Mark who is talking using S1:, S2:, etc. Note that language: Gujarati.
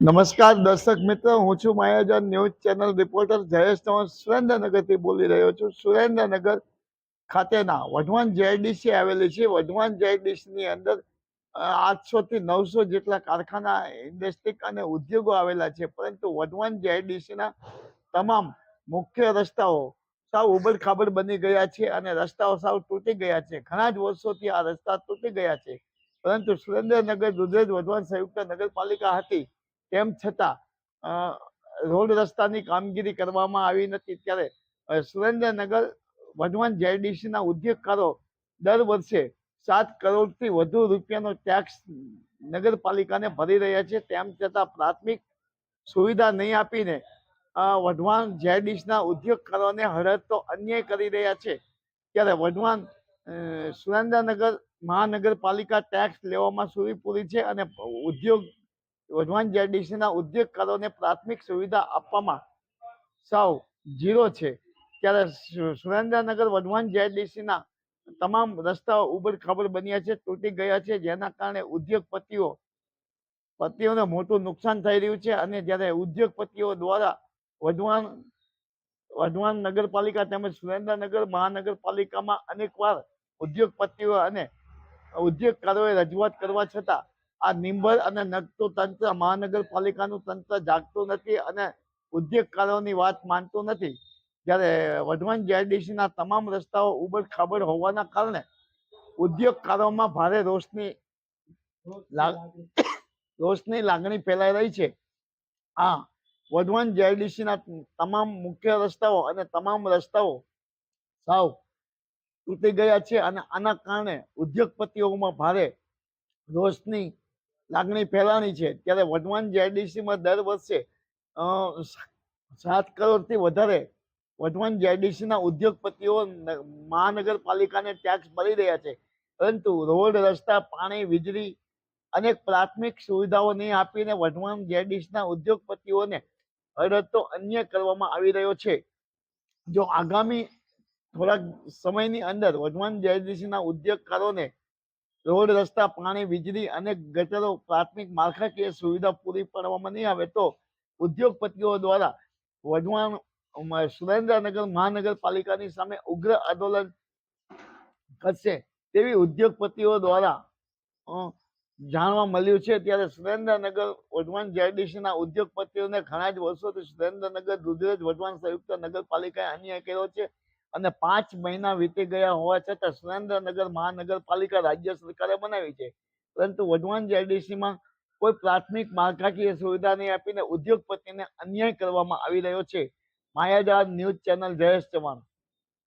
S1: નમસ્કાર દર્શક મિત્રો, હું છું માયાજાન news channel reporter Jayesh Chauhan. સુરેન્દ્રનગરથી બોલી રહ્યો છું. સુરેન્દ્રનગર ખાતેના વઢવાણ જેડીસી આવેલી છે. વઢવાણ જેડીસીની અંદર આઠસોથી નવસો જેટલા કારખાના, ઇન્ડસ્ટ્રી અને ઉદ્યોગો આવેલા છે. પરંતુ વઢવાણ જેડીસીના તમામ મુખ્ય રસ્તાઓ સાવ ઉબડ ખાબડ બની ગયા છે અને રસ્તાઓ સાવ તૂટી ગયા છે. ઘણા જ વર્ષોથી આ રસ્તા તૂટી ગયા છે. પરંતુ સુરેન્દ્રનગર દુધરેજ વઢવાણ સંયુક્ત નગરપાલિકા હતી. તેમ છતાં રોડ રસ્તાની કામગીરી કરવામાં આવી નથી ત્યારે સુરેન્દ્રનગર વઢવાણ જેડીસીના ઉદ્યોગકારો દર વર્ષે સાત કરોડથી વધુ રૂપિયાનો ટેક્સ નગરપાલિકાને ભરી રહ્યા છે. તેમ છતાં પ્રાથમિક સુવિધા નહીં આપીને વઢવાણ જેડીસના ઉદ્યોગકારોને હડતો અન્યાય કરી રહ્યા છે. ત્યારે વઢવાણ સુરેન્દ્રનગર મહાનગરપાલિકા ટેક્સ લેવામાં પૂરી છે અને ઉદ્યોગ વઢવાણ જેડીસીના ઉદ્યોગકારોને પ્રાથમિક સુવિધા આપવામાં સાવ ઝીરો છે. ત્યારે સુરેન્દ્રનગર વઢવાણ જેડીસીના તમામ રસ્તાઓ ઉબડ ખાબડ બન્યા છે, તૂટી ગયા છે, જેના કારણે ઉદ્યોગપતિઓ, પતિઓને મોટું નુકસાન થઈ રહ્યું છે અને જ્યારે ઉદ્યોગપતિઓ દ્વારા વઢવાણ વઢવાણ નગરપાલિકા તેમજ સુરેન્દ્રનગર મહાનગરપાલિકામાં અનેકવાર ઉદ્યોગપતિઓ અને ઉદ્યોગકારોએ રજૂઆત કરવા છતાં આ નિંબર અને નગતું તંત્ર મહાનગરપાલિકાનું તંત્ર જાગતું નથી અને ઉદ્યોગકારોની વાત માનતું નથી. જ્યારે વઢવાણ જીઆઈડીસીના તમામ રસ્તાઓ ઉબડ ખાબડ હોવાના કારણે ઉદ્યોગકારોમાં ભારે રોષની રોષની લાગણી ફેલાઈ રહી છે. આ વઢવાણ જીઆઈડીસીના તમામ મુખ્ય રસ્તાઓ અને તમામ રસ્તાઓ સાવ તૂટી ગયા છે અને આના કારણે ઉદ્યોગપતિઓમાં ભારે રોષની લાગણી ફેલાણી છે. ત્યારે વઢવાણ જેડીસીમાં દર વર્ષે સાત કરોડથી વધારે વઢવાણ જેડીસીના ઉદ્યોગપતિઓ મહાનગરપાલિકાને ટેક્સ ભરી રહ્યા છે. પરંતુ રોડ, રસ્તા, પાણી, વીજળી અનેક પ્રાથમિક સુવિધાઓ નહીં આપીને વઢવાણ જેડીસીના ઉદ્યોગપતિઓને હડતો અન્ય કરવામાં આવી રહ્યો છે. જો આગામી થોડાક સમયની અંદર વઢવાણ જેડીસીના ઉદ્યોગકારોને રોડ, રસ્તા, પાણી, વીજળી અને ગટરો, પ્રાથમિક માળખાકીય સુવિધા પૂરી પાડવામાં નહીં આવે તો ઉદ્યોગપતિઓ દ્વારા વઢવાણ સુરેન્દ્રનગર મહાનગરપાલિકાની સામે ઉગ્ર આંદોલન કરશે તેવી ઉદ્યોગપતિઓ દ્વારા જાણવા મળ્યું છે. ત્યારે સુરેન્દ્રનગર વઢવાણ જેડીસીના ઉદ્યોગપતિઓને ઘણા જ વર્ષોથી સુરેન્દ્રનગર દુધરેજ વઢવાણ સંયુક્ત નગરપાલિકાએ અન્યાય કર્યો છે. અને પાંચ મહિના વીતી ગયા હોવા છતાં સુરેન્દ્રનગર મહાનગરપાલિકા રાજ્ય સરકારે બનાવી છે. પરંતુ વઢવાણ જેડીસીમાં કોઈ પ્રાથમિક માળખાકીય સુવિધા નહીં આપીને ઉદ્યોગપતિને અન્યાય કરવામાં આવી રહ્યો છે. માયાદાર ન્યૂઝ ચેનલ જયેશ ચૌહાણ.